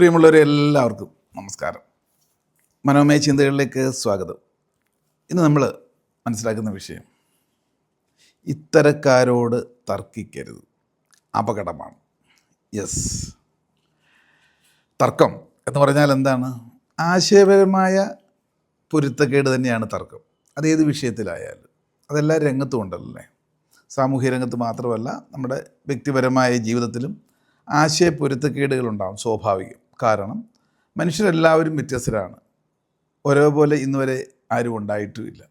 പ്രിയമുള്ളവരെ എല്ലാവർക്കും നമസ്കാരം. മനോമയ ചിന്തകളിലേക്ക് സ്വാഗതം. ഇന്ന് നമ്മൾ മനസ്സിലാക്കുന്ന വിഷയം ഇത്തരക്കാരോട് തർക്കിക്കരുത്. അപകടമാണ്. യെസ് തർക്കം എന്ന് പറഞ്ഞാൽ എന്താണ്? ആശയപരമായ പൊരുത്തക്കേട് തന്നെയാണ് തർക്കം. അതേത് വിഷയത്തിലായാലും. അതെല്ലാ രംഗത്തും ഉണ്ടല്ലേ? സാമൂഹ്യ രംഗത്ത് മാത്രമല്ല നമ്മുടെ വ്യക്തിപരമായ ജീവിതത്തിലും ആശയ ആശയപ്പൊരുത്തക്കേടുകളുണ്ടാകും സ്വാഭാവികം. കാരണം മനുഷ്യരെല്ലാവരും വ്യത്യസ്തരാണ്. ഒരേപോലെ ഇന്നുവരെ ആരും ഉണ്ടായിട്ടുമില്ല.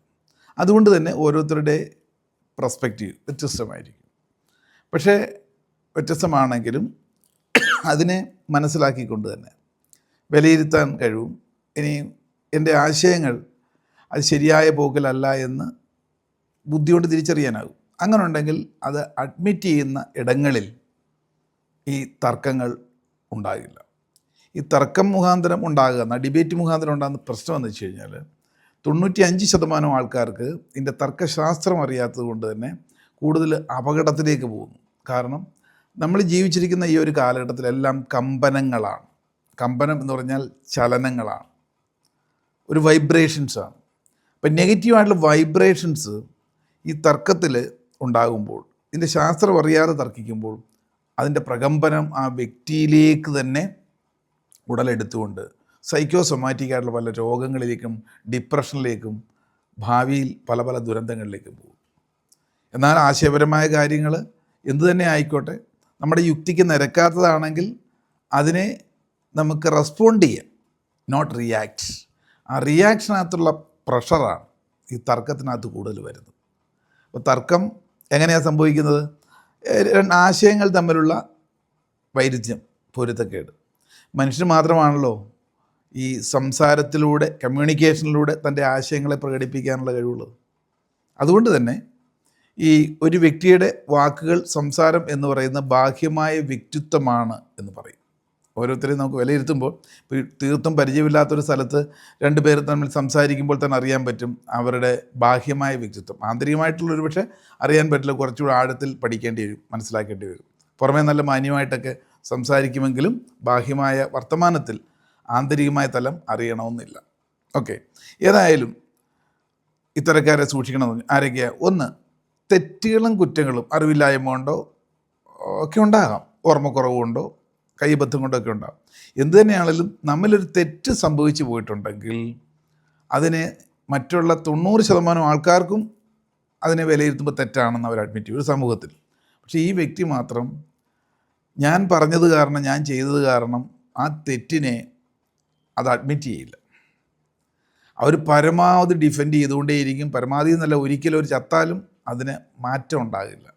അതുകൊണ്ട് തന്നെ ഓരോരുത്തരുടെ പ്രസ്പെക്റ്റീവ് വ്യത്യസ്തമായിരിക്കും. പക്ഷേ വ്യത്യസ്തമാണെങ്കിലും അതിനെ മനസ്സിലാക്കിക്കൊണ്ട് തന്നെ വിലയിരുത്താൻ കഴിവും ഇനിയും എന്റെ ആശയങ്ങൾ അത് ശരിയായ പോക്കിലല്ല എന്ന് ബുദ്ധിയോട് തിരിച്ചറിയാനാകും. അങ്ങനെ ഉണ്ടെങ്കിൽ അത് അഡ്മിറ്റ് ചെയ്യുന്ന ഇടങ്ങളിൽ ഈ തർക്കങ്ങൾ ഉണ്ടാകില്ല. ഈ തർക്കം മുഖാന്തരം ഉണ്ടാകുന്ന ഡിബേറ്റ് മുഖാന്തരം ഉണ്ടാകുന്ന പ്രശ്നം എന്ന് വെച്ച് കഴിഞ്ഞാൽ തൊണ്ണൂറ്റി അഞ്ച് ശതമാനം ആൾക്കാർക്ക് ഇതിന്റെ തർക്കശാസ്ത്രം അറിയാത്തത് കൊണ്ട് തന്നെ കൂടുതൽ അപകടത്തിലേക്ക് പോകുന്നു. കാരണം നമ്മൾ ജീവിച്ചിരിക്കുന്ന ഈ ഒരു കാലഘട്ടത്തിലെല്ലാം കമ്പനങ്ങളാണ്. കമ്പനം എന്ന് പറഞ്ഞാൽ ചലനങ്ങളാണ്. ഒരു വൈബ്രേഷൻസാണ് അപ്പം നെഗറ്റീവായിട്ടുള്ള വൈബ്രേഷൻസ് ഈ തർക്കത്തിൽ ഉണ്ടാകുമ്പോൾ ഇതിന്റെ ശാസ്ത്രം അറിയാതെ തർക്കിക്കുമ്പോൾ അതിന്റെ പ്രകമ്പനം ആ വ്യക്തിയിലേക്ക് തന്നെ ഉടലെടുത്തുകൊണ്ട് സൈക്കോസൊമാറ്റിക് ആയിട്ടുള്ള പല രോഗങ്ങളിലേക്കും ഡിപ്രഷനിലേക്കും ഭാവിയിൽ പല പല ദുരന്തങ്ങളിലേക്കും പോകും. എന്നാൽ ആശയപരമായ കാര്യങ്ങൾ എന്തു തന്നെ ആയിക്കോട്ടെ നമ്മുടെ യുക്തിക്ക് നിരക്കാത്തതാണെങ്കിൽ അതിനെ നമുക്ക് റെസ്പോണ്ട് ചെയ്യാം നോട്ട് റിയാക്ട് ആ റിയാക്ഷനകത്തുള്ള പ്രഷറാണ് ഈ തർക്കത്തിനകത്ത് കൂടുതൽ വരുന്നത്. അപ്പോൾ തർക്കം എങ്ങനെയാണ് സംഭവിക്കുന്നത്? ആശയങ്ങൾ തമ്മിലുള്ള വൈരുദ്ധ്യം പൊരുത്തക്കേട്. മനുഷ്യന് മാത്രമാണല്ലോ ഈ സംസാരത്തിലൂടെ കമ്മ്യൂണിക്കേഷനിലൂടെ തന്റെ ആശയങ്ങളെ പ്രകടിപ്പിക്കാനുള്ള കഴിവുള്ളത്. അതുകൊണ്ട് തന്നെ ഈ ഒരു വ്യക്തിയുടെ വാക്കുകൾ സംസാരം എന്ന് പറയുന്ന ബാഹ്യമായ വ്യക്തിത്വമാണ് എന്ന് പറയും. ഓരോരുത്തരെയും നമുക്ക് വിലയിരുത്തുമ്പോൾ തീർത്തും പരിചയമില്ലാത്തൊരു സ്ഥലത്ത് രണ്ട് പേർ തമ്മിൽ സംസാരിക്കുമ്പോൾ തന്നെ അറിയാൻ പറ്റും അവരുടെ ബാഹ്യമായ വ്യക്തിത്വം. ആന്തരികമായിട്ടുള്ള ഒരു പക്ഷേ അറിയാൻ പറ്റില്ല കുറച്ചുകൂടി ആഴത്തിൽ പഠിക്കേണ്ടി വരും മനസ്സിലാക്കേണ്ടി വരും. പുറമേ നല്ല മാന്യമായിട്ടൊക്കെ സംസാരിക്കുമെങ്കിലും ബാഹ്യമായ വർത്തമാനത്തിൽ ആന്തരികമായ തലം അറിയണമെന്നില്ല. ഓക്കെ ഏതായാലും ഇത്തരക്കാരെ സൂക്ഷിക്കണമെന്ന് ആരൊക്കെയാണ് ഒന്ന് തെറ്റുകളും കുറ്റങ്ങളും അറിവില്ലായ്മ കൊണ്ടോ ഒക്കെ ഉണ്ടാകാം. ഓർമ്മക്കുറവ് കൊണ്ടോ കൈബദ്ധം കൊണ്ടോ ഒക്കെ ഉണ്ടാകും. എന്തു തന്നെയാണെങ്കിലും നമ്മളൊരു തെറ്റ് സംഭവിച്ചു പോയിട്ടുണ്ടെങ്കിൽ അതിനെ മറ്റുള്ള തൊണ്ണൂറ് ശതമാനം ആൾക്കാർക്കും അതിനെ വിലയിരുത്തുമ്പോൾ തെറ്റാണെന്ന് അവർ അഡ്മിറ്റ് ചെയ്യും ഒരു സമൂഹത്തിൽ. പക്ഷേ ഈ വ്യക്തി മാത്രം ഞാൻ പറഞ്ഞത് കാരണം ഞാൻ ചെയ്തത് കാരണം ആ തെറ്റിനെ അത് അഡ്മിറ്റ് ചെയ്യില്ല. അവർ പരമാവധി ഡിഫെൻഡ് ചെയ്തുകൊണ്ടേയിരിക്കും. പരമാവധി എന്നല്ല ഒരിക്കലും ഒരു ചത്താലും അതിന് മാറ്റം ഉണ്ടാകില്ല.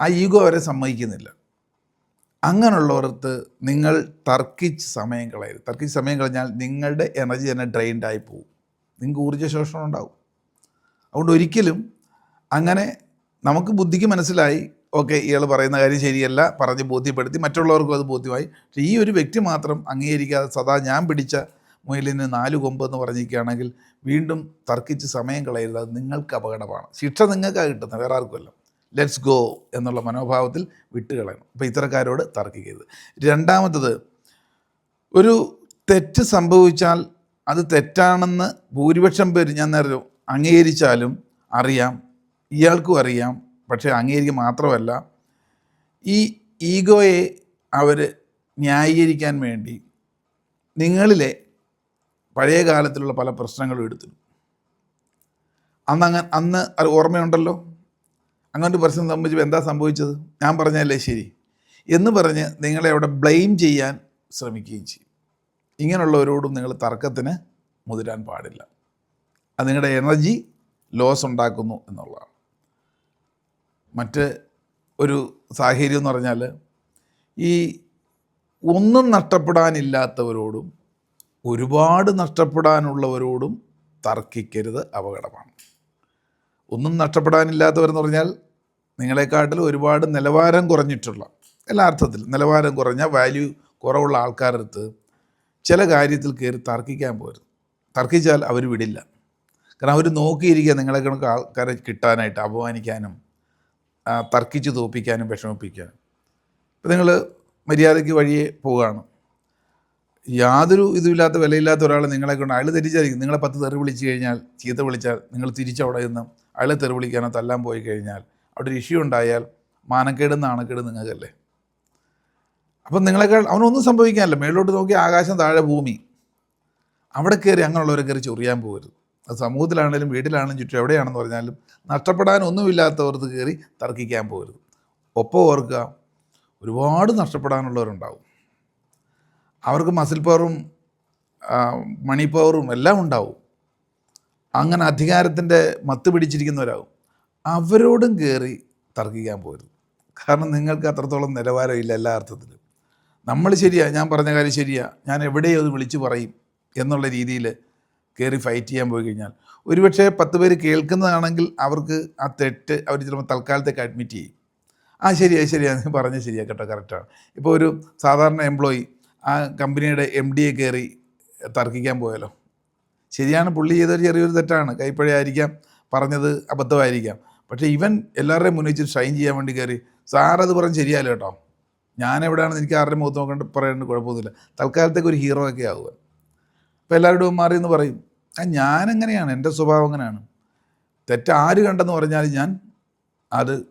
ആ ഈഗോ അവരെ സമ്മതിക്കുന്നില്ല. അങ്ങനെയുള്ളവർക്ക് നിങ്ങൾ തർക്കിച്ച് സമയം കളയരുത്. തർക്കിച്ച് സമയം കളഞ്ഞാൽ നിങ്ങളുടെ എനർജി തന്നെ ഡ്രെയിൻഡായി പോകും നിങ്ങൾക്ക് ഊർജശോഷണം ഉണ്ടാവും. അതുകൊണ്ട് ഒരിക്കലും അങ്ങനെ നമുക്ക് ബുദ്ധിക്ക് മനസ്സിലായി ഓക്കെ ഇയാൾ പറയുന്ന കാര്യം ശരിയല്ല പറഞ്ഞ് ബോധ്യപ്പെടുത്തി മറ്റുള്ളവർക്കും അത് ബോധ്യമായി. പക്ഷേ ഈ ഒരു വ്യക്തി മാത്രം അംഗീകരിക്കാതെ സദാ ഞാൻ പിടിച്ച മുയലിന് നാല് കൊമ്പ് എന്ന് പറഞ്ഞിരിക്കുകയാണെങ്കിൽ വീണ്ടും തർക്കിച്ച് സമയം കളയരുത്. അത് നിങ്ങൾക്ക് അപകടമാണ്. ശിക്ഷ നിങ്ങൾക്കാണ് കിട്ടുന്നത് വേറെ ആർക്കുമല്ല ലെറ്റ്സ് ഗോ എന്നുള്ള മനോഭാവത്തിൽ വിട്ടുകളയണം അപ്പോൾ ഇത്തരക്കാരോട് തർക്കിക്കരുത്. രണ്ടാമത്തത് ഒരു തെറ്റ് സംഭവിച്ചാൽ അത് തെറ്റാണെന്ന് ഭൂരിപക്ഷം പേര് ഞാൻ നേരം അംഗീകരിച്ചാലും അറിയാം ഇയാൾക്കും അറിയാം പക്ഷേ അംഗീകരിക്കുക മാത്രമല്ല ഈ ഈഗോയെ അവർ ന്യായീകരിക്കാൻ വേണ്ടി നിങ്ങളിലെ പഴയ കാലത്തിലുള്ള പല പ്രശ്നങ്ങളും എടുത്തു അന്ന് അങ്ങ അന്ന് അത് ഓർമ്മയുണ്ടല്ലോ? അങ്ങോട്ട് പ്രശ്നം സംഭവിച്ചപ്പോൾ എന്താ സംഭവിച്ചത്? ഞാൻ പറഞ്ഞല്ലേ ശരി. എന്ന് പറഞ്ഞ് നിങ്ങളെ അവിടെ ബ്ലെയിം ചെയ്യാൻ ശ്രമിക്കുകയും ചെയ്യും. ഇങ്ങനെയുള്ളവരോടും നിങ്ങൾ തർക്കത്തിന് മുതിരാൻ പാടില്ല. അത് നിങ്ങളുടെ എനർജി ലോസ് ഉണ്ടാക്കുന്നു എന്നുള്ളതാണ്. മറ്റ് ഒരു സാഹചര്യം എന്ന് പറഞ്ഞാൽ ഈ ഒന്നും നഷ്ടപ്പെടാനില്ലാത്തവരോടും ഒരുപാട് നഷ്ടപ്പെടാനുള്ളവരോടും തർക്കിക്കരുത് അപകടമാണ്. ഒന്നും നഷ്ടപ്പെടാനില്ലാത്തവരെന്ന് പറഞ്ഞാൽ നിങ്ങളെക്കാട്ടിൽ ഒരുപാട് നിലവാരം കുറഞ്ഞിട്ടുള്ള എല്ലാ അർത്ഥത്തിൽ നിലവാരം കുറഞ്ഞ വാല്യൂ കുറവുള്ള ആൾക്കാരടുത്ത് ചില കാര്യത്തിൽ കയറി തർക്കിക്കാൻ പോരുത്. തർക്കിച്ചാൽ അവർ വിടില്ല. കാരണം അവർ നോക്കിയിരിക്കുക നിങ്ങളെ കണക്ക് ആൾക്കാരെ കിട്ടാനായിട്ട് അപമാനിക്കാനും തർക്കിച്ച് തോപ്പിക്കാനും വിഷമിപ്പിക്കാനും. ഇപ്പം നിങ്ങൾ മര്യാദയ്ക്ക് വഴിയെ പോവുകയാണ്. യാതൊരു ഇതുമില്ലാത്ത വിലയില്ലാത്ത ഒരാളെ നിങ്ങളെ കൊണ്ട് അയാൾ തിരിച്ചറിയിക്കും നിങ്ങളെ പത്ത് തെറി വിളിച്ച് കഴിഞ്ഞാൽ ചീത്ത വിളിച്ചാൽ നിങ്ങൾ തിരിച്ചവിടെ നിന്ന് അയാളെ തെറി വിളിക്കാനോ തല്ലാൻ പോയി കഴിഞ്ഞാൽ അവിടെ ഒരു ഇഷ്യൂ ഉണ്ടായാൽ മാനക്കേടും നാണക്കേടും നിങ്ങൾക്കല്ലേ? അപ്പം നിങ്ങളെക്കാൾ അവനൊന്നും സംഭവിക്കാനല്ല. മേളിലോട്ട് നോക്കി ആകാശം താഴെ ഭൂമി. അവിടെ കയറി അങ്ങനെയുള്ളവരെ കയറി ചൊറിയാൻ പോകരുത്. സമൂഹത്തിലാണെങ്കിലും വീട്ടിലാണെങ്കിലും ചുറ്റും എവിടെയാണെന്ന് പറഞ്ഞാലും നഷ്ടപ്പെടാനൊന്നുമില്ലാത്തവർക്ക് കയറി തർക്കിക്കാൻ പോകരുത്. ഒപ്പം ഓർക്കുക ഒരുപാട് നഷ്ടപ്പെടാനുള്ളവരുണ്ടാവും. അവർക്ക് മസിൽ പവറും മണി പവറും എല്ലാം ഉണ്ടാവും. അങ്ങനെ അധികാരത്തിന്റെ മത്ത് പിടിച്ചിരിക്കുന്നവരാകും അവരോടും കയറി തർക്കിക്കാൻ പോകരുത്. കാരണം നിങ്ങൾക്ക് അത്രത്തോളം നിലവാരമില്ല എല്ലാ അർത്ഥത്തിലും. നമ്മൾ ശരിയാണ് ഞാൻ പറഞ്ഞ കാര്യം ശരിയാണ് ഞാൻ എവിടെയോ അത് വിളിച്ചു പറയും എന്നുള്ള രീതിയിൽ കയറി ഫൈറ്റ് ചെയ്യാൻ പോയി കഴിഞ്ഞാൽ. ഒരുപക്ഷെ പത്ത് പേര് കേൾക്കുന്നതാണെങ്കിൽ അവർക്ക് ആ തെറ്റ് അവർ ചിലപ്പോൾ തൽക്കാലത്തേക്ക് അഡ്മിറ്റ് ചെയ്യും. ആ ശരിയാ ശരിയാ നീ പറഞ്ഞത് ശരിയാണ് കേട്ടോ കറക്റ്റാണ് ഇപ്പോൾ ഒരു സാധാരണ എംപ്ലോയി ആ കമ്പനിയുടെ എം ഡിയെ കയറി തർക്കിക്കാൻ പോയാലോ? ശരിയാണ് പുള്ളി ചെയ്തൊരു ചെറിയൊരു തെറ്റാണ്. കൈപ്പഴയായിരിക്കാം പറഞ്ഞത് അബദ്ധമായിരിക്കാം. പക്ഷേ ഇവൻ എല്ലാവരുടെയും മുന്നിൽ ഷൈൻ ചെയ്യാൻ വേണ്ടി കയറി സാറത് പറഞ്ഞ് ശരിയല്ലോ കേട്ടോ. ഞാൻ എവിടെയാണെന്ന് എനിക്ക് ആരുടെ മുഖത്ത് നോക്കേണ്ട പറയേണ്ട കുഴപ്പമൊന്നുമില്ല. തൽക്കാലത്തേക്ക് ഒരു ഹീറോ ഒക്കെ ആവുക. അപ്പോൾ എല്ലാവരോടും മാറി എന്ന് പറയും. എങ്ങനെയാണ് എന്റെ സ്വഭാവം അങ്ങനെയാണ് തെറ്റ് ആര് കണ്ടെന്ന് പറഞ്ഞാൽ ഞാൻ അത്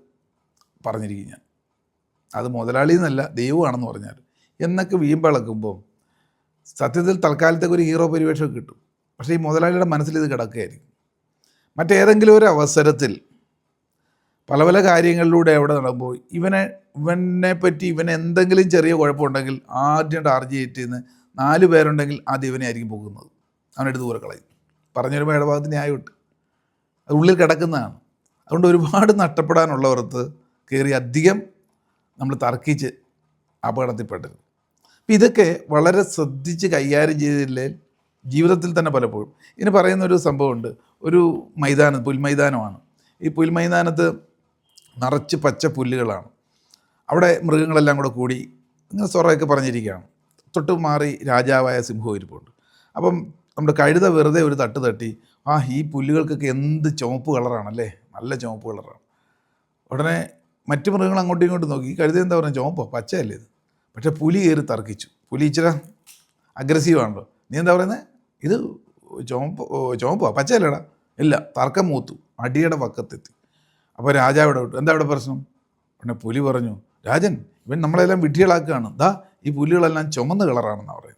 പറഞ്ഞിരിക്കും ഞാൻ. അത് മുതലാളി എന്നല്ല ദൈവമാണെന്ന് പറഞ്ഞാൽ. എന്നൊക്കെ വീമ്പിളക്കുമ്പോൾ സത്യത്തിൽ തൽക്കാലത്തേക്ക് ഒരു ഹീറോ പരിവേഷം കിട്ടും. പക്ഷേ ഈ മുതലാളിയുടെ മനസ്സിൽ ഇത് കിടക്കുകയായിരിക്കും. മറ്റേതെങ്കിലും ഒരു അവസരത്തിൽ പല പല കാര്യങ്ങളിലൂടെ അവിടെ നടക്കുമ്പോൾ ഇവനെ ഇവനെ പറ്റി ഇവന് എന്തെങ്കിലും ചെറിയ കുഴപ്പമുണ്ടെങ്കിൽ ആദ്യം ടാർജറ്റ് ചെയ്യുന്ന നാല് പേരുണ്ടെങ്കിൽ ആദ്യം ഇവനെ ആയിരിക്കും പോകുന്നത് അവനെടുത്ത് ദൂരെ കളയും പറഞ്ഞൊരു ഇടഭാഗത്ത് ന്യായമുണ്ട്. അത് ഉള്ളിൽ കിടക്കുന്നതാണ്. അതുകൊണ്ട് ഒരുപാട് നഷ്ടപ്പെടാനുള്ളവർക്ക് കയറി അധികം നമ്മൾ തർക്കിച്ച് അപകടത്തിൽപ്പെട്ടത്. അപ്പം ഇതൊക്കെ വളരെ ശ്രദ്ധിച്ച് കൈകാര്യം ചെയ്തില്ലെങ്കിൽ ജീവിതത്തിൽ തന്നെ പലപ്പോഴും. ഇനി പറയുന്ന ഒരു സംഭവമുണ്ട്. ഒരു മൈതാനം പുൽമൈതാനമാണ്. ഈ പുൽമൈതാനത്ത് നിറച്ച് പച്ച പുല്ലുകളാണ്. അവിടെ മൃഗങ്ങളെല്ലാം കൂടെ കൂടി ഇങ്ങനെ സൊറയൊക്കെ പറഞ്ഞിരിക്കുകയാണ്. തൊട്ട് മാറി രാജാവായ സിംഹം ഇരിപ്പുണ്ട്. അപ്പം നമ്മുടെ കഴുത വെറുതെ ഒരു തട്ട് തട്ടി ആ ഈ പുല്ലുകൾക്കൊക്കെ എന്ത് ചുവപ്പ് കളറാണല്ലേ? നല്ല ചുവപ്പ് കളറാണ്. ഉടനെ മറ്റു മൃഗങ്ങൾ അങ്ങോട്ടും ഇങ്ങോട്ടും നോക്കി. കഴുത എന്താ പറയുക ചുവപ്പോ പച്ചയല്ലേ ഇത്. പക്ഷേ പുലി കയറി തർക്കിച്ചു. പുലി ഇച്ചിരി അഗ്രസീവ് ആണല്ലോ. നീ എന്താ പറയുന്നത് ഇത് ചുവപ്പ് ചുവപ്പോ പച്ചയല്ലേടാ. ഇല്ല തർക്കം മൂത്തു. അടിയുടെ പക്കത്തെത്തി. അപ്പോൾ രാജാവ് ഇവിടെ വിട്ടു. എന്താ ഇവിടെ പ്രശ്നം? ഉടനെ പുലി പറഞ്ഞു രാജൻ ഇവൻ നമ്മളെല്ലാം വിഡ്ഢികളാക്കുകയാണ്. ദാ ഈ പുലികളെല്ലാം ചുമന്ന കളറാണെന്നാണ് പറയുന്നത്.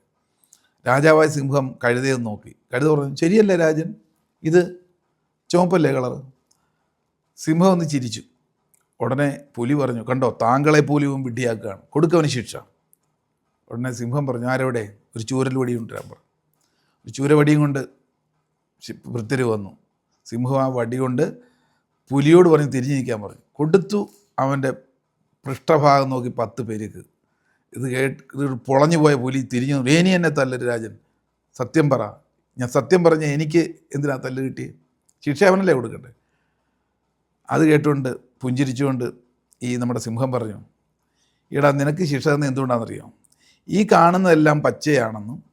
രാജാവായ സിംഹം കഴുതയെന്ന് നോക്കി. കഴുത പറഞ്ഞു ശരിയല്ലേ രാജൻ? ഇത് ചുവപ്പല്ലേ കളറ്? സിംഹം ഒന്ന് ചിരിച്ചു. ഉടനെ പുലി പറഞ്ഞു കണ്ടോ താങ്കളെ പോലും വിഡ്ഢിയാക്കുകയാണ്. കൊടുക്കവന് ശിക്ഷ. ഉടനെ സിംഹം പറഞ്ഞു ആരോടെ ഒരു ചൂരൽ വടി കൊണ്ടുവരാൻ പറഞ്ഞു ഒരു ചൂരവടിയും കൊണ്ട് വൃത്തിരി വന്നു. സിംഹം ആ വടി കൊണ്ട് പുലിയോട് പറഞ്ഞ് തിരിഞ്ഞിരിക്കാൻ പറഞ്ഞു. കൊടുത്തു അവന്റെ പൃഷ്ഠഭാഗം നോക്കി പത്ത് പേർക്ക്. ഇത് കേട്ട് ഇത് പൊളഞ്ഞു പോയ പുലി തിരിഞ്ഞു ഏനി എന്നെ തല്ലരു രാജൻ. സത്യം പറ. ഞാൻ സത്യം പറഞ്ഞ എനിക്ക് എന്തിനാ തല്ല് കിട്ടി ശിക്ഷ അവനല്ലേ കൊടുക്കട്ടെ അത് കേട്ടുകൊണ്ട് പുഞ്ചിരിച്ചുകൊണ്ട് ഈ നമ്മുടെ സിംഹം പറഞ്ഞു ഇടാ നിനക്ക് ശിക്ഷ തന്നെ എന്തുകൊണ്ടാണെന്നറിയോ? ഈ കാണുന്നതെല്ലാം പച്ചയാണെന്നും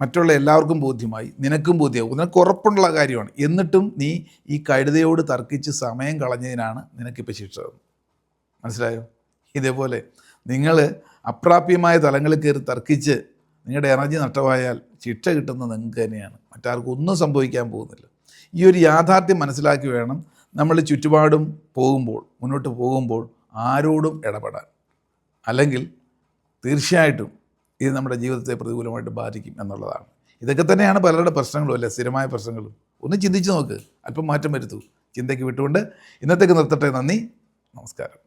മറ്റുള്ള എല്ലാവർക്കും ബോധ്യമായി നിനക്കും ബോധ്യമാവും. നിനക്ക് ഉറപ്പുള്ള കാര്യമാണ്. എന്നിട്ടും നീ ഈ കഴുതയോട് തർക്കിച്ച് സമയം കളഞ്ഞതിനാണ് നിനക്കിപ്പോൾ ശിക്ഷ മനസ്സിലായോ? ഇതേപോലെ നിങ്ങൾ അപ്രാപ്യമായ തലങ്ങളിൽ കയറി തർക്കിച്ച് നിങ്ങളുടെ എനർജി നഷ്ടമായാൽ ശിക്ഷ കിട്ടുന്നത് നിങ്ങൾക്ക് തന്നെയാണ്. മറ്റാർക്കും ഒന്നും സംഭവിക്കാൻ പോകുന്നില്ല. ഈ ഒരു യാഥാർത്ഥ്യം മനസ്സിലാക്കി വേണം നമ്മൾ ചുറ്റുപാടും പോകുമ്പോൾ മുന്നോട്ട് പോകുമ്പോൾ ആരോടും ഇടപെടാൻ. അല്ലെങ്കിൽ തീർച്ചയായിട്ടും ഇത് നമ്മുടെ ജീവിതത്തെ പ്രതികൂലമായിട്ട് ബാധിക്കും എന്നുള്ളതാണ്. ഇതൊക്കെ തന്നെയാണ് പലരുടെ പ്രശ്നങ്ങളും അല്ലേ? സ്ഥിരമായ പ്രശ്നങ്ങളും. ഒന്ന് ചിന്തിച്ച് നോക്ക്. അല്പം മാറ്റം വരുത്തൂ. ചിന്തയ്ക്ക് വിട്ടുകൊണ്ട് ഇന്നത്തേക്ക് നിർത്തട്ടെ. നന്ദി. നമസ്കാരം.